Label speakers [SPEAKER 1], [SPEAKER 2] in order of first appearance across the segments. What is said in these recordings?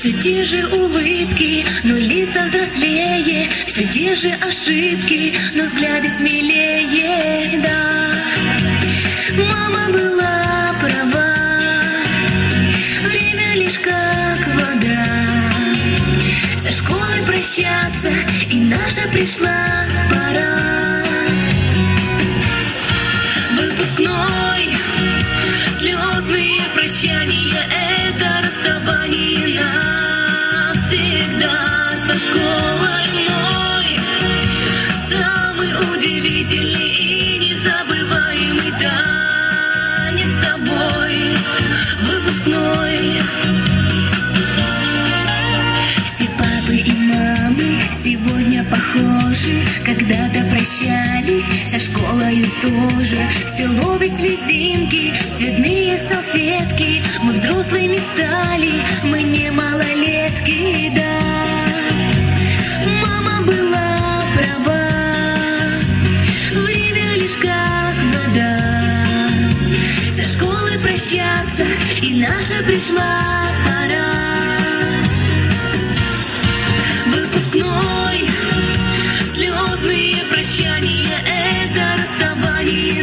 [SPEAKER 1] Все те же улыбки, но лица взрослее. Все те же ошибки, но взгляды смелее. Да, мама была права. Время лишь как вода. Со школой прощаться И наша пришла пора. Выпускной Слезные прощания Когда-то прощались, со школою тоже. Все ловит слезинки, цветные салфетки. Мы взрослыми стали, мы не малолетки, прощаться И наша пришла пора Выпускной Слезные прощания Это расставание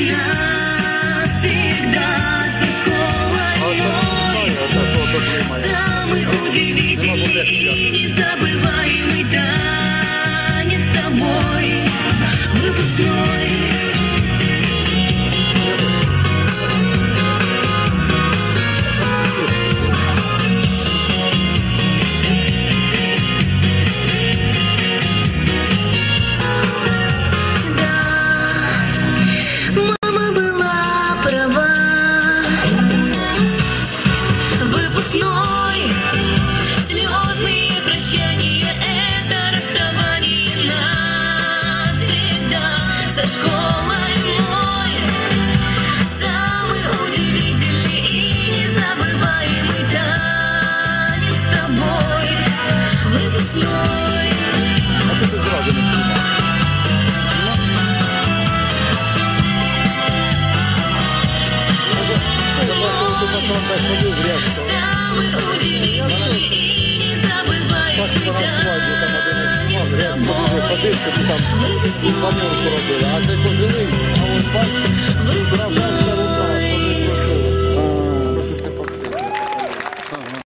[SPEAKER 1] навсегда Со школой Самый удивительный и незабываемый воду потом посадил в ряжку. Самый удивительный и незабываемый танец. Мам, ряжку, подышка, ты там помолку родила, а ты кожаный.